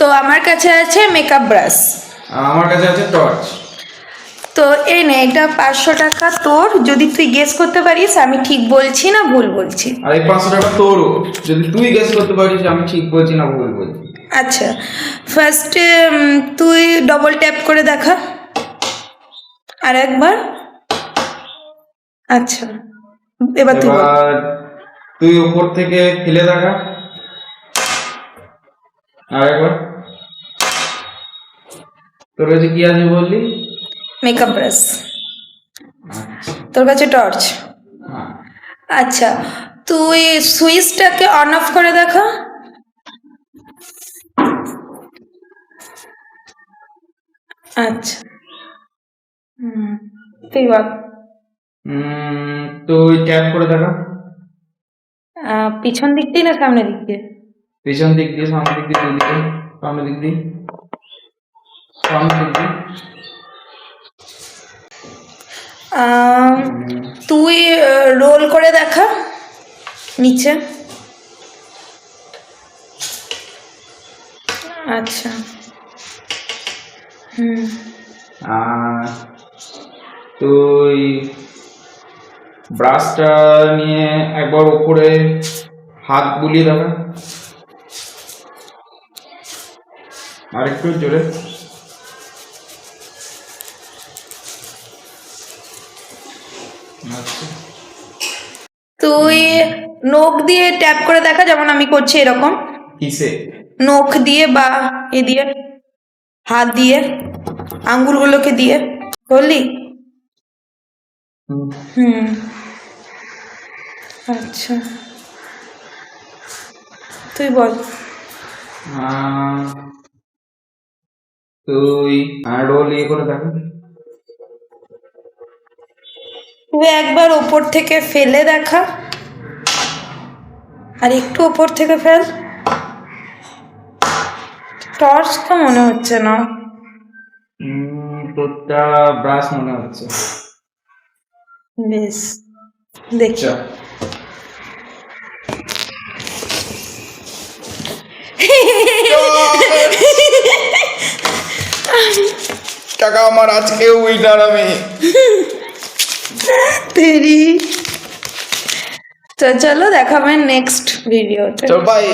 তো আমার কাছে আছে মেকআপ ব্রাশ আমার কাছে আছে টর্চ তো এই নে এটা পাঁচশো টাকা তোর যদি তুই গেস করতে পারিস আমি ঠিক বলছি না ভুল বলছি। আর এই পাঁচশো টাকা তোরও যদি তুই গেস করতে পারিস আমি ঠিক বলছি না ভুল বলছি। আচ্ছা ফার্স্টে তুই ডবল ট্যাপ করে দেখা। আর একবার। আচ্ছা এবার তুই তুই উপর থেকে ফেলে দেখা। আর একবার তোর কাছে কি আছে বললি? মেকআপ ব্রাশ আচ্ছা। তোর কাছে টর্চ হ্যাঁ। আচ্ছা তুই সুইচটাকে অন অফ করে দেখা। আচ্ছা। তুই বল। তুই ট্যাপ করে দেখা। পিছন দিক দিয়ে না সামনে দিক দিয়ে? পিছন দিক দিয়ে সামনের দিক দিয়ে দুই দিকে সামনের দিক দিয়ে। সামনের দিক দিয়ে। তুই রোল করে দেখা নিচে। আচ্ছা। হুম। তুই ব্রাশটা নিয়ে একবার উপরে হাত বুলিয়ে দেখা। আর একটু জোরে। আচ্ছা। তুই নখ দিয়ে ট্যাপ করে দেখা যেমন আমি করছি এরকম। কিসে? নখ দিয়ে বা এ দিয়ে হাত দিয়ে আঙ্গুলগুলোকে দিয়ে। করলি? হুম। হুম। আচ্ছা। তুই বল। তুই রোল ইয়ে করে দেখা তুই একবার ওপর থেকে ফেলে দেখা। আর একটু ওপর থেকে ফেল। টর্চ তো মনে হচ্ছে না। তোরটা ব্রাশ মনে হচ্ছে। বেশ দেখি আচ্ছা টাকা আমার আজকে উইনার আমি। তেরি। তো চলো দেখাবেন নেক্সট ভিডিওতে চল বাই